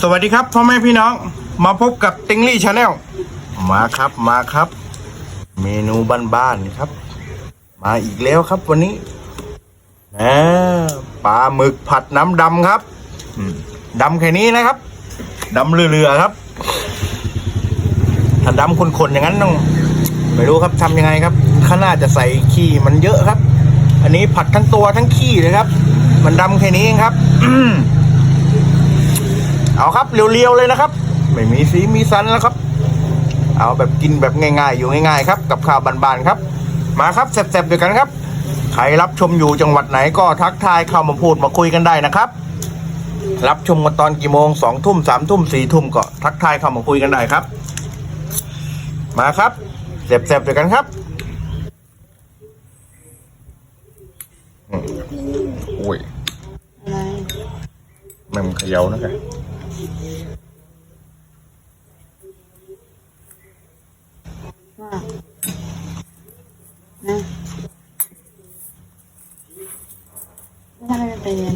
สวัสดีครับพ่อแม่พี่น้องมาพบกับติงลี่ชาแนลมาครับมาครับ เมนูบ้านๆครับ มาอีกแล้วครับวันนี้นะปลาหมึกผัดน้ำดำครับดำแค่นี้นะครับดำเรือๆครับ ถ้าดำคนๆอย่างนั้นต้องไม่รู้ครับทำยังไงครับ ข้างหน้าจะใส่ขี้มันเยอะครับ อันนี้ผัดทั้งตัวทั้งขี้เลยครับ มันดำแค่นี้เองครับ เอาครับเรียวๆเลยนะครับ ไม่มีสีมีสันแล้วครับ เอาแบบกินแบบง่ายๆ อยู่ง่ายๆครับ กับข้าวบานๆครับ มาครับแซ่บๆด้วยกันครับ ใครรับชมอยู่จังหวัดไหนก็ทักทายเข้ามาพูดมาคุยกันได้นะครับ รับชมกันตอนกี่โมงสองทุ่มสามทุ่มสี่ทุ่มก็ทักทายเข้ามาคุยกันได้ครับ มาครับแซ่บๆด้วยกันครับอืมโอ้ยอะไรแม่งเขย่านะแก ว่านะไม่ทำไมมันไปเรียน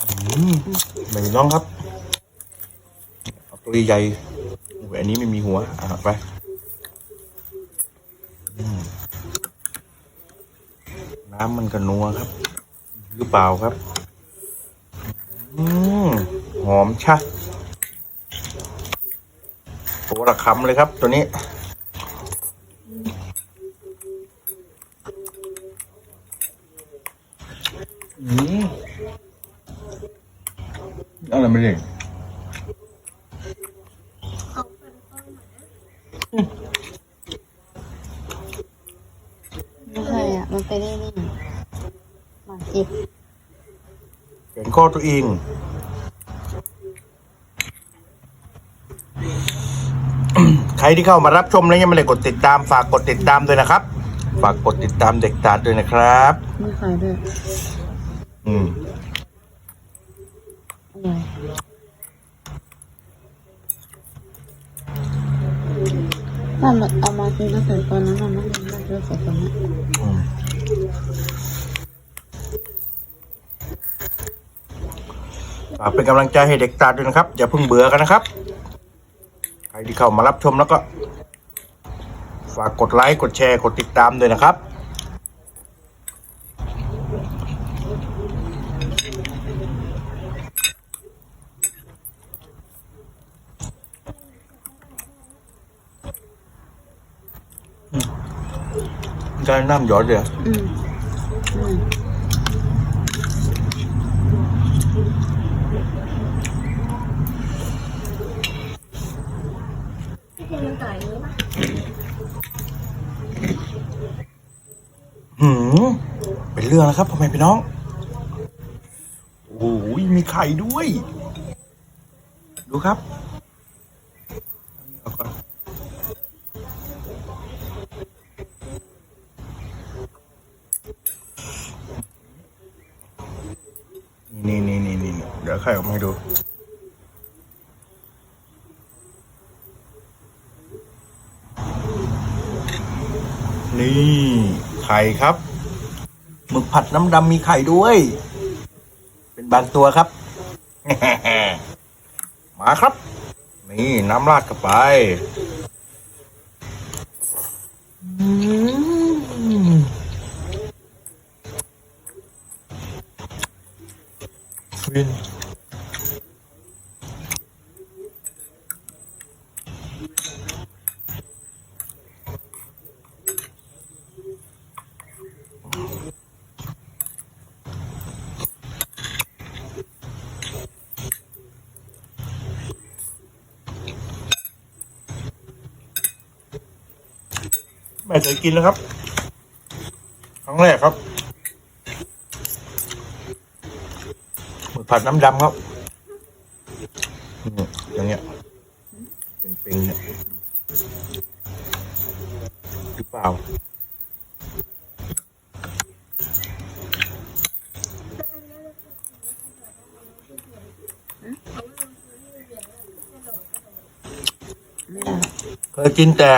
อืมไม่มีน้องครับเอาตัวใหญ่ๆโอ้ยอันนี้ไม่มีหัว อะไปอืน้ำมันกระนัวครับ หรือเปล่าครับ อืม หอมชะ โอ้ระคำเลยครับตัวนี้ อืมอะไรไม่ได้ไม่ใช่อะ มันไปได้นี่หมากจิบเห็นข้อตัวเอง ใครที่เข้ามารับชมแล้วยังไม่ได้กดติดตามฝากกดติดตามด้วยนะครับ ฝากกดติดตามเด็กตาดด้วยนะครับ ไม่ขายด้วยอืมอร่อยถ้ามันเอามากินตั้งแต่ตอนนั้นมันไม่ได้เยอะกว่าตอนนี้อืมฝากเป็นกำลังใจให้เด็กตาดด้วยนะครับ อย่าเพิ่งเบื่อกันนะครับใค รที่เข้ามารับชมแล้วก็ ฝากกดไลค์ กดแชร์ กดติดตามด้วยนะครับ การน้ำหยอดเดียว อืม อืม หืมเป็นเรื่องแล้วครับพ่อแม่พี่น้อง โอ้ยมีไข่ด้วย ดูครับเอาก่อนนี่นี่นี่นี่เดี๋ยวไข่ออกมาให้ดู นี่ ไข่ครับหมึกผัดน้ำดำมีไข่ด้วย เป็นบางตัวครับ มาครับ นี่น้ำราดเข้าไปอืมฟิน เคยกินนะครับ ครั้งแรกครับหมึกผัดน้ำดำครับอืมอย่างเงี้ยเป็นๆเนี่ยหรือเปล่าไม่ได้เคยกินแต่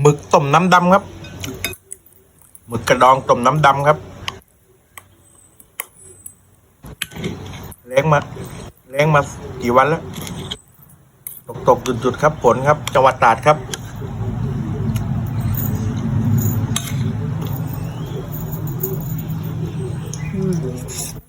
หมึกต้มน้ำดำครับหมึกกระดองต้มน้ำดำครับแล้งมาแล้งมากี่วันแล้ว ตกตกจุดจุดครับฝนครับ จังหวัดตราดครับ อืม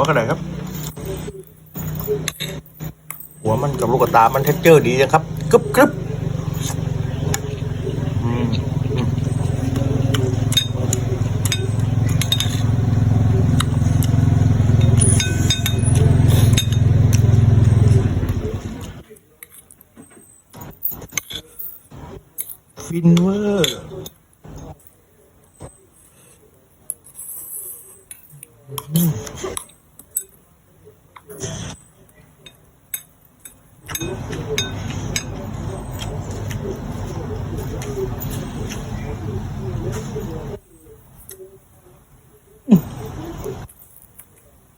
วกันหน่อยครับ หัวมันกับลูกตา มันเท็กเจอร์ดีนะครับกรึบกรึบฟินเวอร์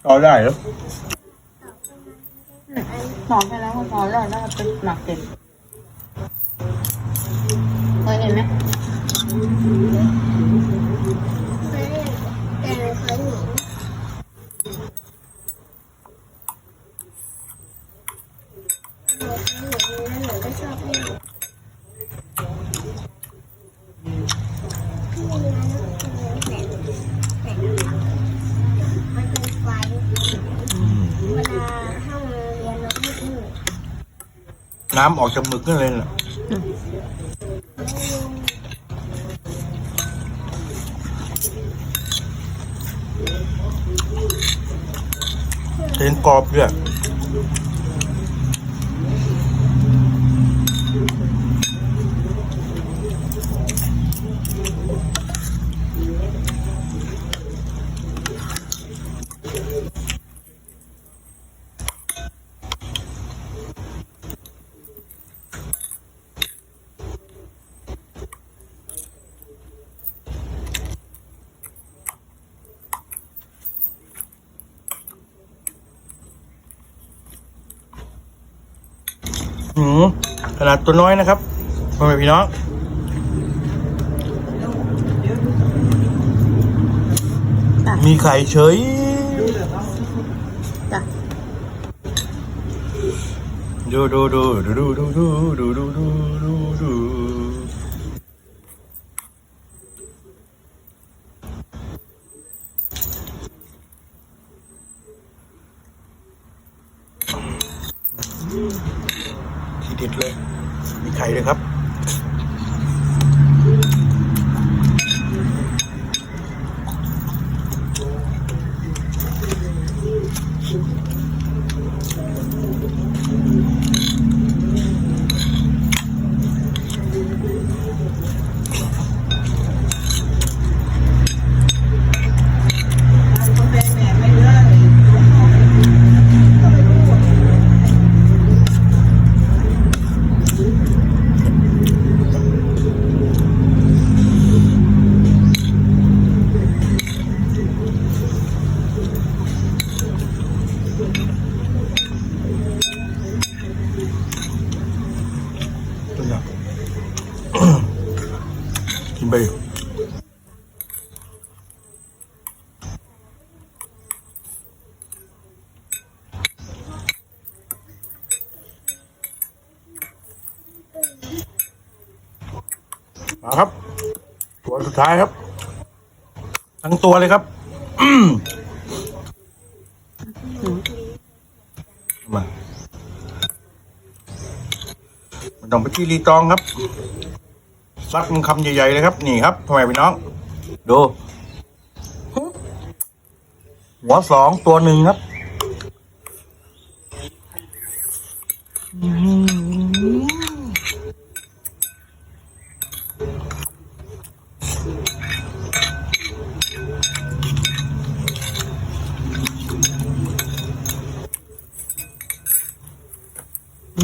เอาได้เหรอนอนไปแล้วก็พอแล้วแล้วเป็นหนักเต็มเคยเห็นไหม แต่หนูเคยเห็นหนูเคยเห็นแล้วหนูก็ชอบเล่นพี่เลี้ยงแบบแบบมันเป็นไฟเวลาห้องเรียนเราไม่ดื้อ น้ำออกจากหมึกนั่นเลยน่ะเส้นกรอบด้วย หืมขนาดตัวน้อยนะครับพ่อแม่พี่น้องจ้ะมีไข่เฉยจ้ะดูดูดูดูดูดูดูดูดูดู ดูทีเด็ดเลย มีไข่เลยครับ ไปอยู่มาครับ ตัวสุดท้ายครับ ทั้งตัวเลยครับมมามันต้องไปที่รีตองครับ ซัดมันคำใหญ่ๆเลยครับ นี่ครับพ่อแม่พี่น้อง ดู หัวสองตัวหนึ่งครับ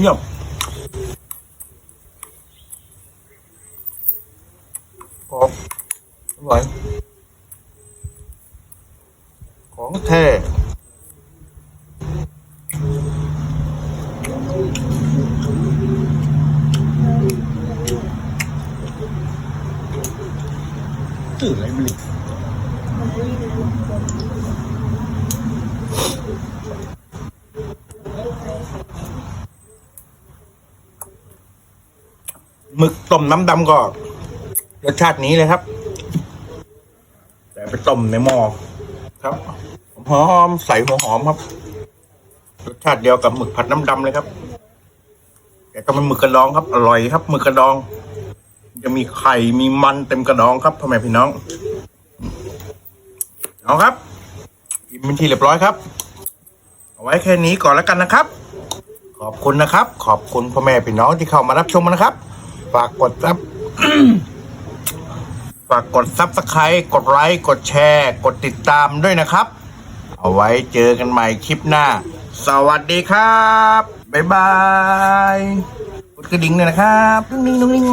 เงียบ ไหว ของแท้ตื่นเลยมันหมึกต้มน้ำดำก็รสชาตินี้เลยครับ แต่ไปต้มในหม้อครับหอมใส่หัวหอมครับรสชาติเดียวกับหมึกผัดน้ำดำเลยครับ แต่ก็เป็นหมึกกระดองครับ อร่อยครับหมึกกระดอง จะมีไข่มีมันเต็มกระดองครับพ่อแม่พี่น้อง เอาครับอิ่มเป็นที่เรียบร้อยครับ เอาไว้แค่นี้ก่อนแล้วกันนะครับ ขอบคุณนะครับ ขอบคุณพ่อแม่พี่น้องที่เข้ามารับชมนะครับ ฝากกดซับ ฝากกดซับสไครต์กดไลค์กดแชร์ กดติดตามด้วยนะครับ เอาไว้เจอกันใหม่คลิปหน้า สวัสดีครับ บ๊ายบาย กดกระดิ่งเลยนะครับนุ่งนิ่งนุ่งนิ่ง